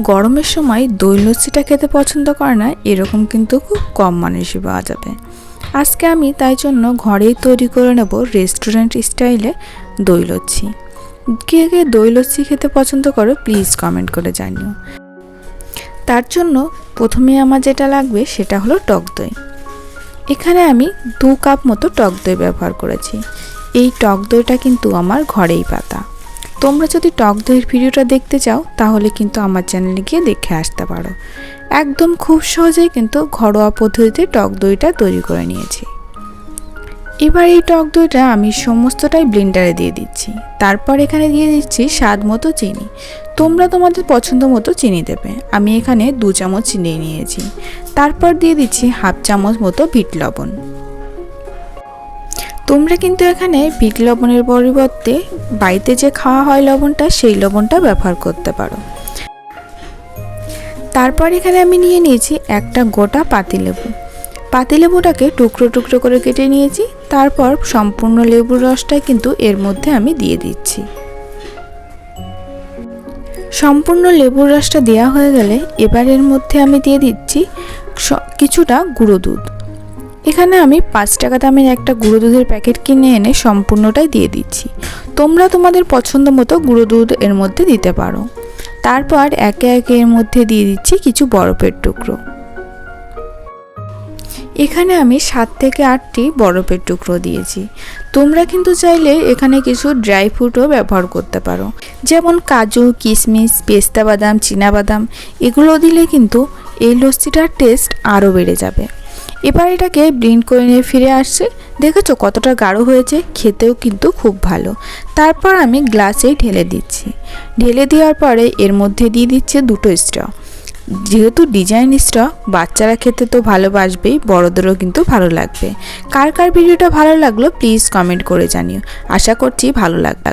গরমের সময় দই লস্যিটা খেতে পছন্দ করে না, এরকম কিন্তু খুব কম মানুষই পাওয়া যাবে। আজকে আমি তাই জন্য ঘরেই তৈরি করে নেব রেস্টুরেন্ট স্টাইলে দই লস্যি। কে কে দই লস্যি খেতে পছন্দ করো, প্লিজ কমেন্ট করে জানিও। তার জন্য প্রথমে আমার যেটা লাগবে সেটা হলো টক দই। এখানে আমি দু কাপ মতো টক দই ব্যবহার করেছি। এই টক দইটা কিন্তু আমার ঘরেই পাতা। তোমরা যদি টক দইয়ের ভিডিওটা দেখতে চাও, তাহলে কিন্তু আমার চ্যানেলে গিয়ে দেখে আসতে পারো। একদম খুব সহজেই কিন্তু ঘরোয়া পদ্ধতিতে টক দইটা তৈরি করে নিয়েছি। এবার এই টক দইটা আমি সমস্তটাই ব্লেন্ডারে দিয়ে দিচ্ছি। তারপর এখানে দিয়ে দিচ্ছি স্বাদ মতো চিনি। তোমরা তোমাদের পছন্দ মতো চিনি দেবে। আমি এখানে দু চামচ চিনি নিয়েছি। তারপর দিয়ে দিচ্ছি হাফ চামচ মতো বিট লবণ। তোমরা কিন্তু এখানে বিট লবণের পরিবর্তে বাড়িতে যে খাওয়া হয় লবণটা, সেই লবণটা ব্যবহার করতে পারো। তারপর এখানে আমি নিয়ে নিয়েছি একটা গোটা পাতিলেবু। পাতিলেবুটাকে টুকরো টুকরো করে কেটে নিয়েছি, তারপর সম্পূর্ণ লেবুর রসটা কিন্তু এর মধ্যে আমি দিয়ে দিচ্ছি। সম্পূর্ণ লেবুর রসটা দেওয়া হয়ে গেলে এবার এর মধ্যে আমি দিয়ে দিচ্ছি কিছুটা গুঁড়ো দুধ। এখানে আমি পাঁচ টাকা দামের একটা গুঁড়ো দুধের প্যাকেট কিনে এনে সম্পূর্ণটাই দিয়ে দিচ্ছি। তোমরা তোমাদের পছন্দ মতো গুঁড়ো দুধ এর মধ্যে দিতে পারো। তারপর একে একে এর মধ্যে দিয়ে দিচ্ছি কিছু বরফের টুকরো। এখানে আমি সাত থেকে আটটি বরফের টুকরো দিয়েছি। তোমরা কিন্তু চাইলে এখানে কিছু ড্রাই ফ্রুটও ব্যবহার করতে পারো। যেমন কাজু, কিশমিশ, পেস্তা বাদাম বাদাম, এগুলো দিলে কিন্তু এই লস্যিটার টেস্ট আরও বেড়ে যাবে। এবার এটাকে ব্লিন্ড করে নিয়ে ফিরে আসছে। দেখেছ কতটা গাঢ় হয়েছে? খেতেও কিন্তু খুব ভালো। তারপর আমি গ্লাসেই ঢেলে দিচ্ছি। ঢেলে দেওয়ার পরে এর মধ্যে দিয়ে দিচ্ছে দুটো স্ট্র। যেহেতু ডিজাইন স্ট্র, বাচ্চারা খেতে তো ভালোবাসবেই, বড়দেরও কিন্তু ভালো লাগবে। কার কার ভিডিওটা ভালো লাগল, প্লিজ কমেন্ট করে জানিও। আশা করছি ভালো লাগবে।